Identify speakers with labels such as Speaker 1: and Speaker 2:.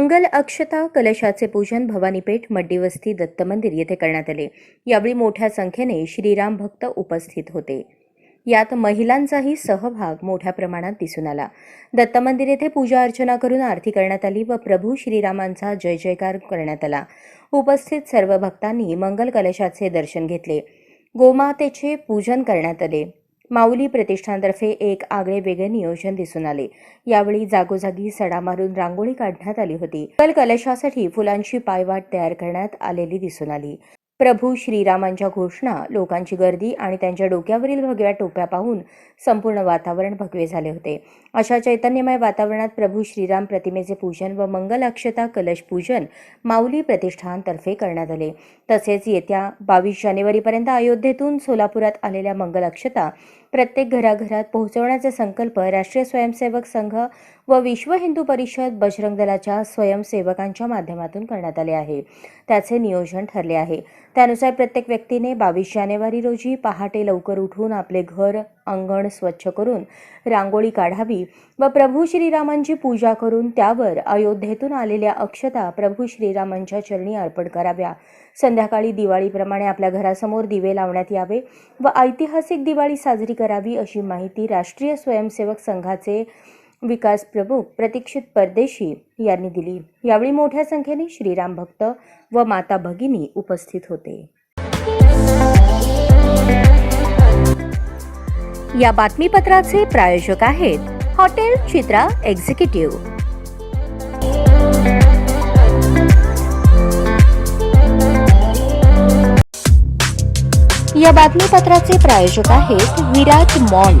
Speaker 1: मंगल अक्षता कलशाचे पूजन भवानीपेठ मड्डीवस्ती दत्त मंदिर येथे करण्यात आले. यावेळी मोठ्या संख्येने श्रीराम भक्त उपस्थित होते. यात महिलांचाही सहभाग मोठ्या प्रमाणात दिसून आला. दत्त मंदिर येथे पूजा अर्चना करून आरती करण्यात आली व प्रभू श्रीरामांचा जय जयकार करण्यात आला. उपस्थित सर्व भक्तांनी मंगल कलशाचे दर्शन घेतले. गोमातेचे पूजन करण्यात आले. माऊली प्रतिष्ठानतर्फे एक आगळे वेगळे नियोजन दिसून आले. यावेळी जागोजागी सडा मारून रांगोळी काढण्यात आली होती. मंगल कलशासाठी फुलांची पायवाट तयार करण्यात आलेली दिसून आली. प्रभू श्रीरामांच्या घोषणा लोकांची गर्दी आणि त्यांच्या डोक्यावरील भगव्या टोप्या पाहून संपूर्ण वातावरण भगवे झाले होते. अशा चैतन्यमय वातावरणात प्रभू श्रीराम प्रतिमेचे पूजन व मंगल अक्षता कलश पूजन माऊली प्रतिष्ठानतर्फे करण्यात आले. तसेच येत्या बावीस जानेवारीपर्यंत अयोध्येतून सोलापुरात आलेल्या मंगल अक्षता प्रत्येक घराघरात पोहोचवण्याचा संकल्प राष्ट्रीय स्वयंसेवक संघ व विश्व हिंदू परिषद बजरंग दलाच्या स्वयंसेवकांच्या माध्यमातून करण्यात आले आहे. त्याचे नियोजन ठरले आहे. त्यानुसार प्रत्येक व्यक्तीने बावीस जानेवारी रोजी पहाटे लवकर उठून आपले घर अंगण स्वच्छ करून रांगोळी काढावी व प्रभू श्रीरामांची पूजा करून त्यावर अयोध्येतून आलेल्या अक्षता प्रभू श्रीरामांच्या चरणी अर्पण कराव्या. संध्याकाळी दिवाळीप्रमाणे आपल्या घरासमोर दिवे लावण्यात यावे व ऐतिहासिक दिवाळी साजरी करावी अशी माहिती राष्ट्रीय स्वयंसेवक संघाचे विकास प्रमुख प्रतीक्षित परदेशी यांनी दिली. यावेळी मोठ्या संख्येने श्रीराम भक्त व माता भगिनी उपस्थित होते. या बातमीपत्राचे प्रायोजक आहेत हॉटेल चित्रा एक्झिक्युटिव्ह. या बातमीपत्राचे प्रायोजक आहेत विराट मॉल.